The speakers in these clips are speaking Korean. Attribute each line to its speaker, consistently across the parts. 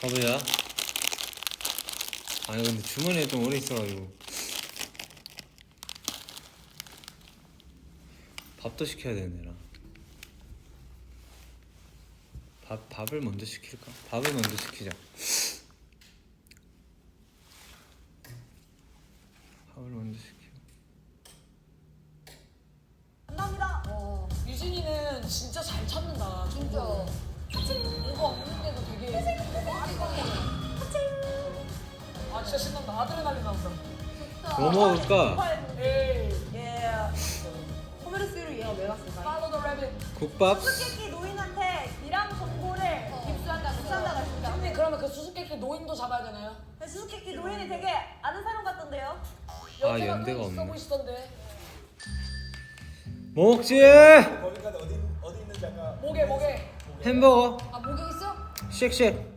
Speaker 1: 가보자. 아니 근데 주머니에 좀 오래 있어가지고 밥도 시켜야 되느라. 밥 밥을 먼저 시킬까? 밥을 먼저 시키자. 밥을 먼저 시켜.
Speaker 2: 진짜 신난다. 아드레날린 나온다.
Speaker 1: 뭐 먹을까?
Speaker 2: 에이,
Speaker 3: 예. 호메르스로 얘가 왜 갔을까?
Speaker 2: follow the rabbit.
Speaker 1: 국밥?
Speaker 3: 수수께끼 노인한테 이랑 정보를 입수한다. 입수한다가 진짜.
Speaker 2: 형님 그러면 그 수수께끼 노인도 잡아야 되나요?
Speaker 3: 수수께끼 노인이 되게 아는 사람 같던데요?
Speaker 1: 아
Speaker 2: 연대가
Speaker 1: 연대가
Speaker 2: 꽤 있어
Speaker 1: 없네.
Speaker 2: 보이시던데.
Speaker 1: 뭐 먹지?
Speaker 4: 거기까지 어디 어디 있는지 아까
Speaker 2: 목에 목에.
Speaker 1: 햄버거.
Speaker 5: 아 목욕 있어?
Speaker 1: 쉑쉑.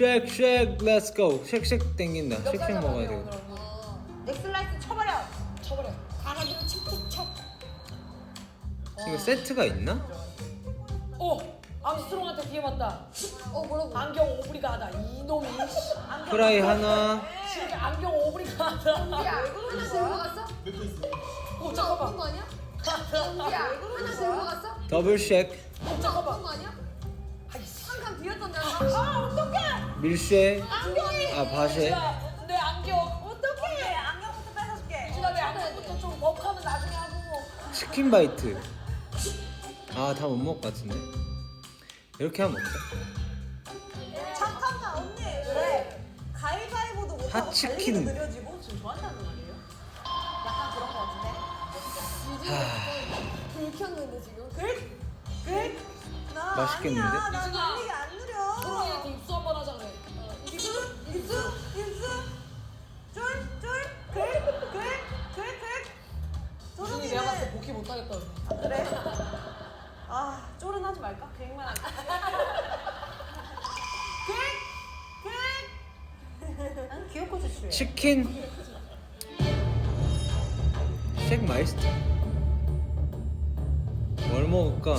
Speaker 1: 쉑쉑 렛츠 고. 쉑쉑 땡긴다.
Speaker 2: 몇
Speaker 1: 쉑쉑 먹어야 되겠다.
Speaker 2: 오늘?
Speaker 5: 어.
Speaker 3: 넥슬라이스 쳐버려.
Speaker 2: 쳐버려.
Speaker 5: 강아지로 척척척.
Speaker 1: 이거 세트가 있나?
Speaker 2: 오 암스트롱한테 뒤에 맞다.
Speaker 5: 어 뭐라고?
Speaker 2: 안경 오브리가 하다. 이놈이.
Speaker 1: 프라이 하나.
Speaker 2: 지금 안경 오브리가 하다.
Speaker 5: 야 하나 들고 갔어?
Speaker 4: 어
Speaker 2: 잠깐만.
Speaker 5: 거 아니야? 야 하나 들고 갔어?
Speaker 1: 더블 쉑.
Speaker 2: 오 잠깐만.
Speaker 5: 거 아니야?
Speaker 2: 아이 씨.
Speaker 5: 한칸 비었던데.
Speaker 3: 아 어떡해. 안경이.
Speaker 1: 아.
Speaker 2: 유진아, 내 안경.
Speaker 3: 어떡해. 안경부터 뺏어줄게.
Speaker 2: 유진아 내 안경부터 좀 버프하면 나중에 하고. 뭐.
Speaker 1: 치킨 바이트. 아 다 못 먹을 것 같은데. 이렇게 하면 먹자.
Speaker 3: 잠깐만 언니. 왜? 가위바위보도 못하고
Speaker 1: 핫치킨.
Speaker 3: 달리기도 느려지고 지금 좋아한다는 말이에요? 약간 그런 거 같은데.
Speaker 5: 불 켰는데 지금.
Speaker 3: 글? 글? 나
Speaker 1: 맛있겠는데?
Speaker 3: 아니야. 나
Speaker 2: 유진아.
Speaker 3: 달리기 안 느려.
Speaker 2: 프로 입수?
Speaker 3: 입수? 입수? 쫄? 쫄? 글? 글? 글? 글?
Speaker 2: 유진이 내가 봤을 때 복귀 못하겠다.
Speaker 3: 아, 그래? 아 쫄은 하지 말까? 그 얘기만 할까? 글? 글? 난 귀엽고 좋지
Speaker 1: 치킨. 쉑 마이스터. 뭘 먹을까?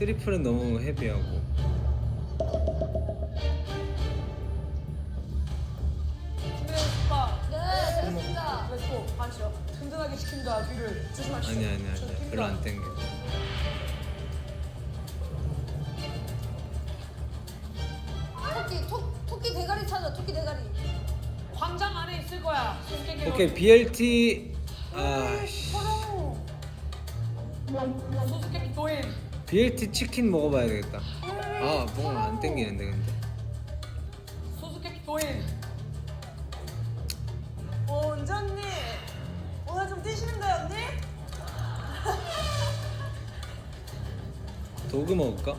Speaker 1: 트리플은 너무 헤비하고.
Speaker 5: 네 됐습니다.
Speaker 2: 렛츠고. 반시요. 든든하게 시킨다 뒤를. 조심하시오.
Speaker 1: 아니 아니 아니 별로 안 땡겨.
Speaker 5: 토끼 토 토끼 대가리 찾아. 토끼 대가리.
Speaker 2: 광장 안에 있을 거야.
Speaker 1: 오케이 BLT 아씨
Speaker 2: 수수께끼 도인.
Speaker 1: BLT 치킨 먹어봐야 되겠다. 아 뭔가 안 땡기는데 근데.
Speaker 2: 수수께끼 도인.
Speaker 3: 어 은지 언니 오늘 좀 뛰시는데요 언니?
Speaker 1: 도그 먹을까?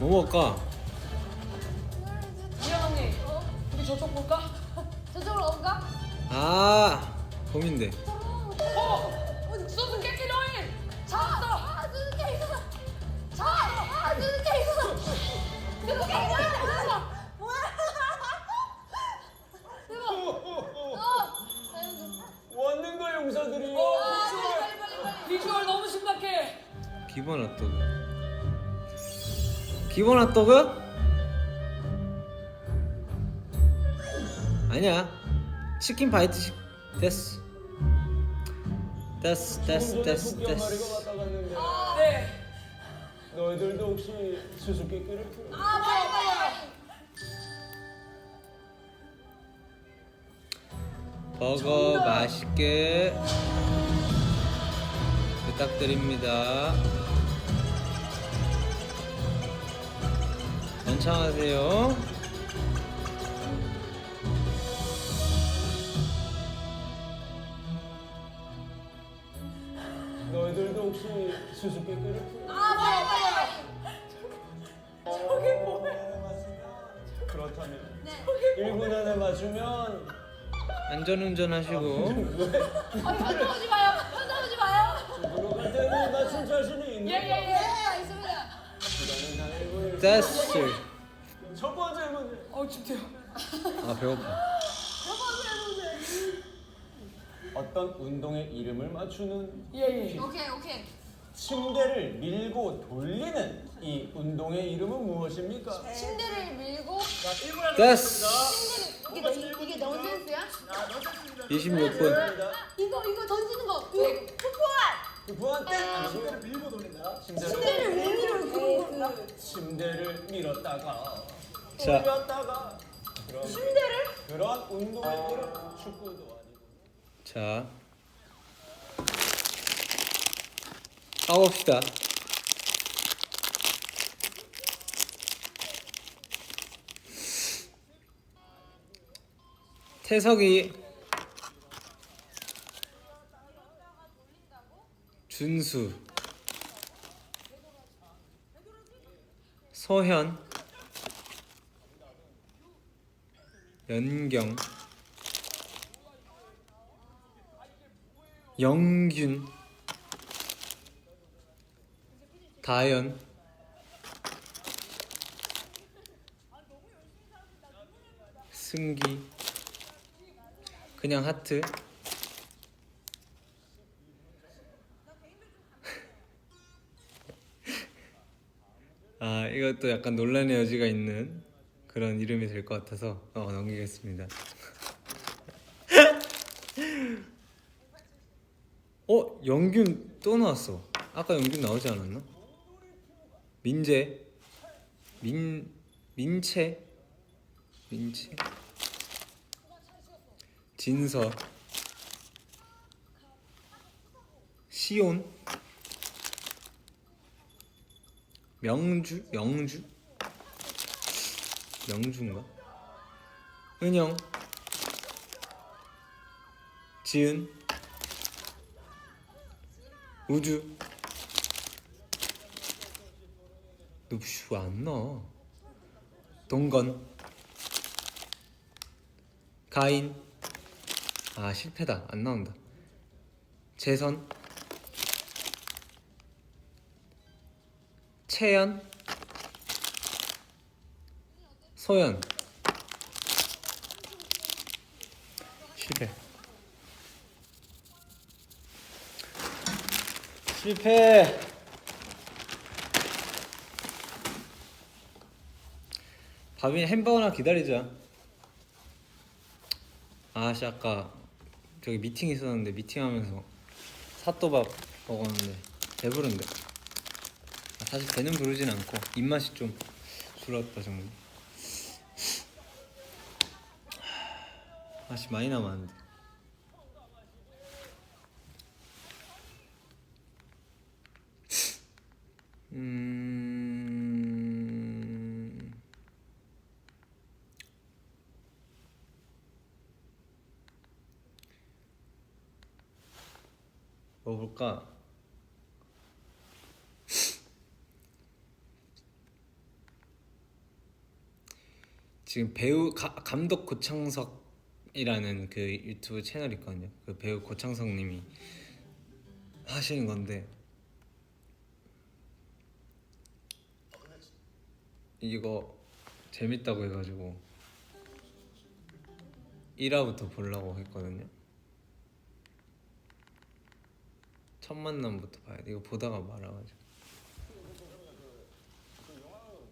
Speaker 1: 뭐 먹을까?
Speaker 2: 미안 언니. 우리 저쪽 볼까?
Speaker 5: 저쪽으로 온가?
Speaker 1: 아 고민돼.
Speaker 2: 어! 수수께끼 도
Speaker 5: 아. 아. 어.
Speaker 4: 원능과 용사들이
Speaker 2: 어,
Speaker 5: 아,
Speaker 2: 비주얼.
Speaker 5: 빨리 빨리 빨리.
Speaker 2: 비주얼 너무 심각해.
Speaker 1: 기본 핫도그. 기본 핫도그? 아니야. 치킨 바이트 시... 됐어. 됐어 됐어 됐어 됐어.
Speaker 2: 네.
Speaker 4: 너희들도 혹시 수수께끼를 풀어?
Speaker 5: 아 빨리 빨리.
Speaker 1: 버거 맛있게 부탁드립니다. 원창하세요.
Speaker 4: 혹시 수수께끼를 풀어?
Speaker 5: 아 빨리 빨리.
Speaker 4: 저게 뭐야? 그렇다면
Speaker 5: 네.
Speaker 4: 1분 안에 맞추면
Speaker 1: 안전운전 하시고
Speaker 5: 아 현장 오지 마요. 현장 오지 마요.
Speaker 4: 들어갈 때는 맞춘 자신이 있는
Speaker 2: 예예예.
Speaker 5: 네 있습니다.
Speaker 4: 시간은 다 1분을
Speaker 1: 됐어.
Speaker 4: 첫 번째 문제
Speaker 2: 어 집대요.
Speaker 1: 아 배고파.
Speaker 4: 어떤 운동의 이름을 맞추는
Speaker 2: 예 예.
Speaker 5: 오케이 오케이.
Speaker 4: 침대를 밀고 돌리는 이 운동의 이름은 무엇입니까?
Speaker 5: 침대를 밀고
Speaker 1: 됐어.
Speaker 5: 이게 너, 이게 넌센스야?
Speaker 1: 26분.
Speaker 5: 이거 이거 던지는 거. 이거 푸푸한.
Speaker 4: 부한 땡! 아니, 침대를 밀고 돌린다. 침대를,
Speaker 5: 침대를 왜 밀어 그런 거?
Speaker 4: 침대를 밀었다가
Speaker 1: 자.
Speaker 4: 돌렸다가 그런 침대를? 그런 운동의 이름 축구도
Speaker 1: 자. 까봅시다. 태석이 준수 서현 연경 영균 다현. 승기. 그냥 하트. 아 이것도 약간 논란의 여지가 있는 그런 이름이 될 것 같아서 어, 넘기겠습니다 어 영균 또 나왔어. 아까 영균 나오지 않았나? 민재? 민 민채? 민채? 진서? 시온? 명주? 영주? 명주인가? 은영? 지은 우주. 누슈 안 나와 동건. 가인. 아 실패다. 안 나온다. 재선. 채연. 소연. 실패 실패. 밥이 햄버거나 기다리자. 아씨 아까 저기 미팅 있었는데 미팅하면서 사또밥 먹었는데 배부른데. 아, 사실 배는 부르진 않고 입맛이 좀 줄었다 정도 맛이 많이 남았는데 뭐 볼까? 지금 배우 가, 감독 고창석이라는 그 유튜브 채널 있거든요. 그 배우 고창석님이 하시는 건데 이거 재밌다고 해가지고 1화부터 보려고 했거든요. 첫 만남부터 봐야 돼. 이거 보다가 말아가지고.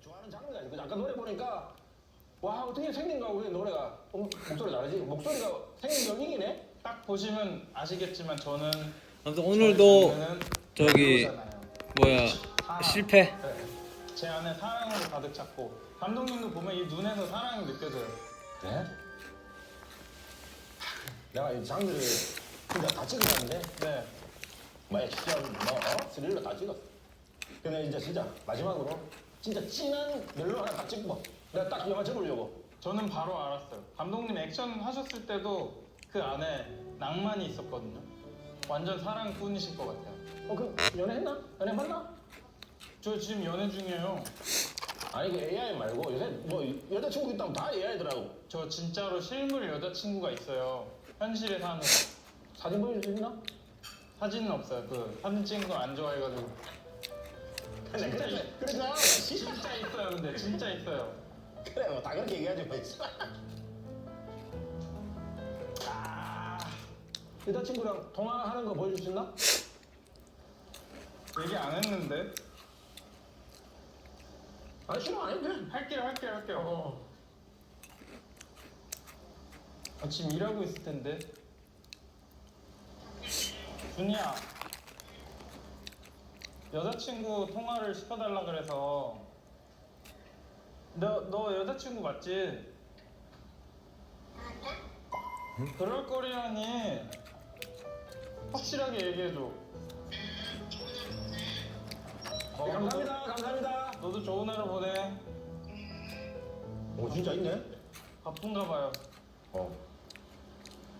Speaker 6: 좋아하는 장르가 있고 아까 노래 보니까 와 어떻게 생긴 거하고 왜 노래가 어, 목소리 다르지? 목소리가 생긴 거 이기네?
Speaker 7: 딱 보시면 아시겠지만 저는
Speaker 1: 아무튼 오늘도
Speaker 7: 저는
Speaker 1: 저기
Speaker 7: 배우잖아요.
Speaker 1: 뭐야
Speaker 7: 사랑.
Speaker 1: 실패.
Speaker 7: 네. 제 안에 사랑으로 가득 찼고 감독님도 보면 이 눈에서 사랑이 느껴져요.
Speaker 6: 네? 내가 이 장르를 진짜 다 찍어봤는데
Speaker 7: 네.
Speaker 6: 뭐 액션, 뭐 어? 스릴러 다 찍었어 근데 이제 진짜 마지막으로 진짜 진한 멜로 하나 딱 찍고 내가 딱 영화 찍으려고
Speaker 7: 저는 바로 알았어요. 감독님 액션 하셨을 때도 그 안에 낭만이 있었거든요. 완전 사랑꾼이실 것 같아요.
Speaker 6: 어 그 연애했나? 연애 맞나?
Speaker 7: 저 지금 연애 중이에요.
Speaker 6: 아니 그 AI 말고 요새 뭐 여자친구 있다면 다 AI더라고
Speaker 7: 저 진짜로 실물 여자친구가 있어요. 현실에 사는
Speaker 6: 사진 보여줄 수 있나?
Speaker 7: 사진은 없어요. 그 사진 찍는 거 안 좋아해가지고
Speaker 6: 그래 그래 그래
Speaker 7: 진짜 있어요. 근데 진짜 있어요.
Speaker 6: 그래 뭐 다 그렇게 얘기하지 뭐 여자친구랑 통화하는 거 보여줄 수 있나?
Speaker 7: 얘기 안 했는데
Speaker 6: 아니 싫어 안 해도 돼.
Speaker 7: 할게요 할게요 할게요 아, 지금 일하고 있을 텐데 준이야 여자친구 통화를 시켜달라 그래서 너, 너 여자친구 맞지? 그럴 거리라니 확실하게 얘기해줘 어,
Speaker 6: 네, 감사합니다 감사합니다.
Speaker 7: 너도 좋은 하루 보내
Speaker 6: 오 진짜 있네.
Speaker 7: 바쁜가 봐요
Speaker 6: 어.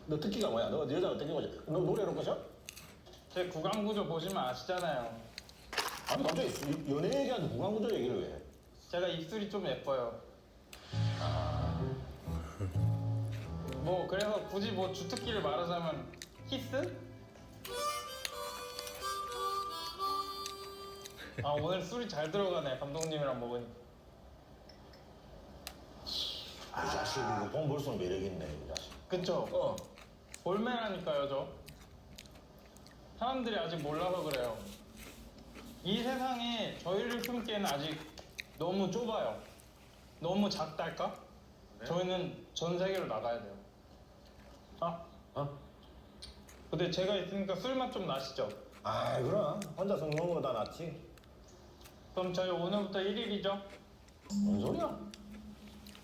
Speaker 6: 너 특기가 뭐야? 너 여자가 특기 뭐지? 너 노래로 거셔?
Speaker 7: 제 구강 구조 보시면 아시잖아요.
Speaker 6: 아니 갑자기 연애 얘기하는데 무관구조 얘기를 왜 해?
Speaker 7: 제가 입술이 좀 예뻐요. 뭐 그래서 굳이 뭐 주특기를 말하자면 키스? 아 오늘 술이 잘 들어가네 감독님이랑 먹으니까.
Speaker 6: 아 자식 이거 돈 벌수록 매력 있네 이 자식.
Speaker 7: 그쵸?
Speaker 6: 어.
Speaker 7: 볼매라니까요 저. 사람들이 아직 몰라서 그래요. 이 세상에 저희를 품기에는 아직 너무 좁아요. 너무 작달까? 저희는 전 세계로 나가야 돼요. 아?
Speaker 6: 어?
Speaker 7: 근데 제가 있으니까 술맛 좀 나시죠?
Speaker 6: 아 그럼 혼자서 먹는 거보다 낫지.
Speaker 7: 그럼 저희 오늘부터 1일이죠?
Speaker 6: 뭔 소리야?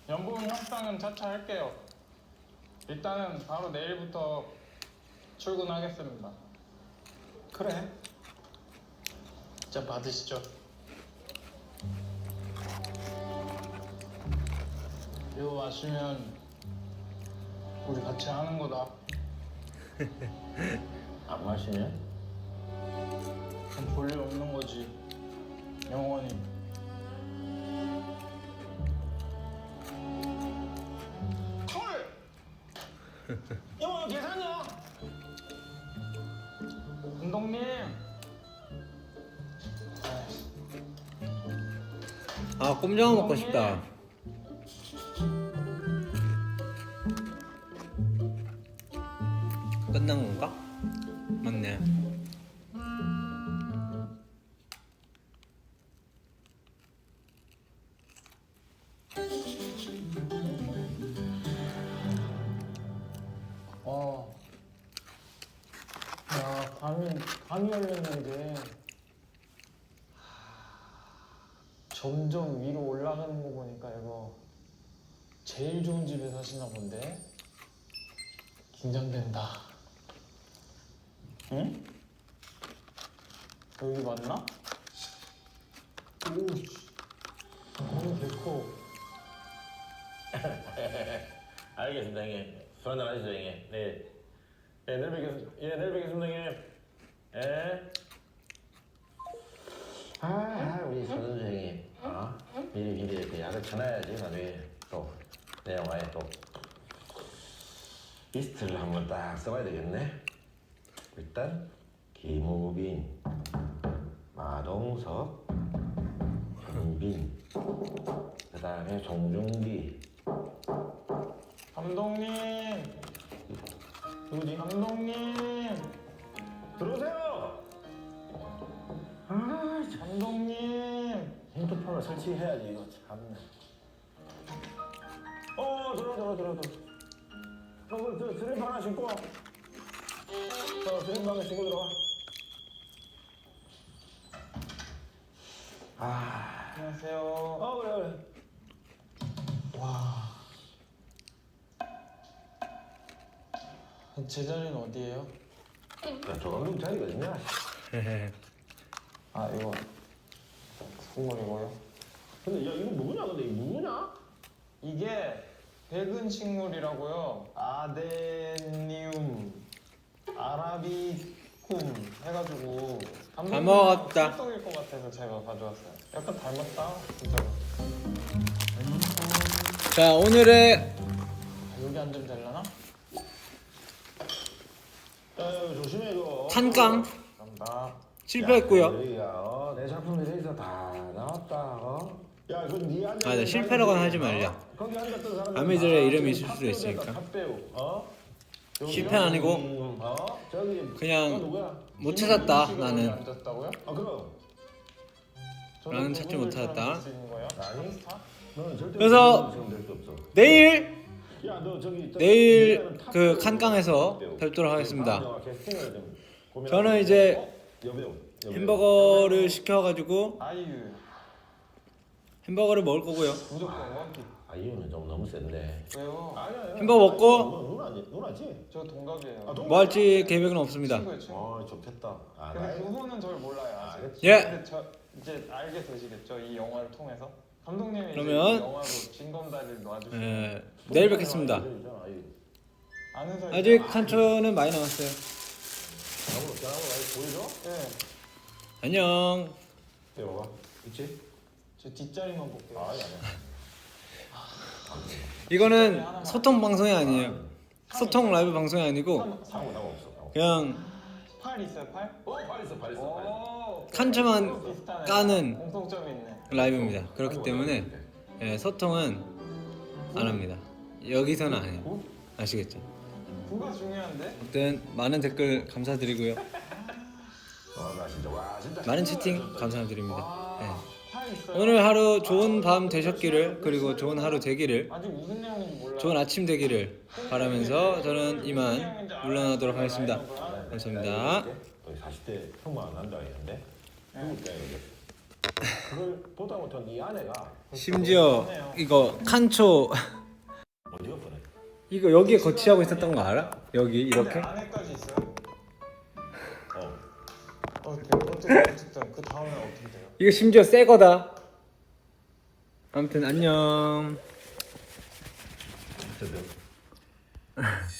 Speaker 7: 연봉 협상은 차차 할게요. 일단은 바로 내일부터 출근하겠습니다.
Speaker 6: 그래.
Speaker 7: 진짜 받으시죠? 이거 마시면 우리 같이 하는 거다.
Speaker 6: 안 마시냐?
Speaker 7: 그럼 볼일 없는 거지.
Speaker 1: 아 꼼장어 먹고 싶다. 끝난 건가? 맞네.
Speaker 7: 어. 야, 감이, 감이 열렸는데. 점점 위로 올라가는 거 보니까 이거 제일 좋은 집에 사시나 본데? 긴장된다. 응? 여기 맞나? 오, 씨. 너무 개커.
Speaker 6: 알겠습니다 형님. 하시죠 형님. 네. 예, 내일 뵙겠습니다. 예, 내일 뵙겠습니다 형님. 예. 아, 우리 서준수 형님. 어? 미리 미리 이렇게 약을 쳐놔야지 나중에 또내 영화에 또 리스트를 한번 딱 써봐야 되겠네. 일단 김우빈, 마동석, 현빈, 그다음에 송중기.
Speaker 7: 감독님!
Speaker 6: 누구지?
Speaker 7: 감독님!
Speaker 6: 핸드폰을 설치해야지 이거 참. 어 들어 들어 들어 들어. 어, 그 드림 하나 신고. 어 드림 하나 신고 들어와. 아,
Speaker 7: 안녕하세요.
Speaker 6: 어 그래 그래.
Speaker 7: 와. 제 자리는 어디예요?
Speaker 6: 야 조감독 자리가 어딨냐?
Speaker 7: 아, 이거. 국물이고요.
Speaker 6: 근데 야 이거 누구냐 근데 이거 누구냐?
Speaker 7: 이게 백은 식물이라고요. 아데니움 아라비쿰 해가지고
Speaker 1: 다 먹었다.
Speaker 7: 꿀떡일 것 같아서 제가 가져왔어요. 약간 닮았다, 진짜로.
Speaker 1: 자 오늘의
Speaker 7: 아, 여기 앉으면 되려나?
Speaker 6: 야, 야 조심해 이거.
Speaker 1: 탄강
Speaker 7: 감사합니다.
Speaker 1: 실패했고요.
Speaker 6: 어, 내 작품이 여기서 다 나왔다. 어? 야, 그네 앉아.
Speaker 1: 아, 나 실패라고는 하지 말자.
Speaker 6: 거기 앉았던 사람.
Speaker 1: 아미들의 이름이 있을 수도 있으니까.
Speaker 6: 어?
Speaker 1: 실패 아니고
Speaker 6: 음, 어? 저기
Speaker 1: 그냥
Speaker 6: 누구야?
Speaker 1: 못 찾았다
Speaker 7: 씨가
Speaker 1: 나는
Speaker 7: 앉았다고요?
Speaker 6: 아 그럼
Speaker 7: 저는
Speaker 1: 나는 찾지 못하였다.
Speaker 7: 될수 있는 거예요?
Speaker 6: 아니 너는 절대
Speaker 1: 그래서
Speaker 6: 될수 없어.
Speaker 1: 내일
Speaker 6: 야 너 저기 저기
Speaker 1: 내일
Speaker 6: 탑
Speaker 1: 그
Speaker 6: 배우, 배우.
Speaker 1: 뵙도록 하겠습니다.
Speaker 6: 다음 영화 캐스팅을 좀 고민하고
Speaker 1: 저는 이제
Speaker 6: 어? 여배우 여배우.
Speaker 1: 햄버거를 시켜가지고
Speaker 7: 아이유
Speaker 1: 햄버거를 먹을 거고요.
Speaker 7: 무조건
Speaker 6: 아 이유는 좀 너무 센데
Speaker 7: 왜요?
Speaker 6: 아니야.
Speaker 1: 햄버거 먹고
Speaker 6: 너 누나지 누나지
Speaker 7: 저 동갑이에요
Speaker 6: 아, 동-
Speaker 1: 뭐 할지 계획은 없습니다.
Speaker 7: 친구예요 친구
Speaker 6: 아 좋겠다 아
Speaker 7: 근데
Speaker 6: 나이
Speaker 7: 그분은 저를 몰라요 아직
Speaker 6: 알겠지.
Speaker 1: 예.
Speaker 7: 근데 저 이제 알게 되시겠죠 이 영화를 통해서 감독님이
Speaker 1: 그러면-
Speaker 7: 이제 이 영화로 진검다리를 놔주시면
Speaker 1: 예, 내일 뵙겠습니다.
Speaker 7: 아는 사이
Speaker 1: 아직 칸초는 많이 남았어요.
Speaker 6: 전화번호 전화번호 아직 보여줘?
Speaker 7: 네.
Speaker 1: 안녕.
Speaker 6: 네 봐봐 있지?
Speaker 7: 저 뒷자리만 볼게요
Speaker 6: 아 아니 아니야
Speaker 1: 이거는 소통 방송이 아니에요. 소통 라이브 방송이 아니고
Speaker 6: 상호 상호 없어 상호.
Speaker 1: 그냥
Speaker 7: 팔 있어요 팔?
Speaker 6: 어? 발 있어 발 있어 발 있어
Speaker 7: 오 비슷하네
Speaker 1: 까는
Speaker 7: 공통점이 있네
Speaker 1: 라이브입니다. 그렇기 때문에 예, 소통은 안 합니다. 여기서는 안 해요. 아시겠죠?
Speaker 7: 구가 중요한데?
Speaker 1: 아무튼 많은 댓글 감사드리고요.
Speaker 6: 와 나 진짜 와 진짜
Speaker 1: 많은 채팅 감사드립니다. 예. 오늘 하루 좋은 밤 되셨기를 그리고 좋은 하루 되기를 좋은 아침 되기를 바라면서 저는 이만 물러나도록 하겠습니다. 감사합니다.
Speaker 6: 거의 40대 혐오 안 한다 했는데 누굴 때이 그걸 보다 못한 이 아내가
Speaker 1: 심지어 이거 칸초
Speaker 6: 어디가 보내?
Speaker 1: 이거 여기에 거치하고 있었던 거 알아? 여기 이렇게?
Speaker 7: 안에까지 있어요?
Speaker 6: 어
Speaker 7: 어, 네. 어떻게 어쨌든 그 다음에 어떻게?
Speaker 1: 이거 심지어 새 거다. 아무튼 안녕.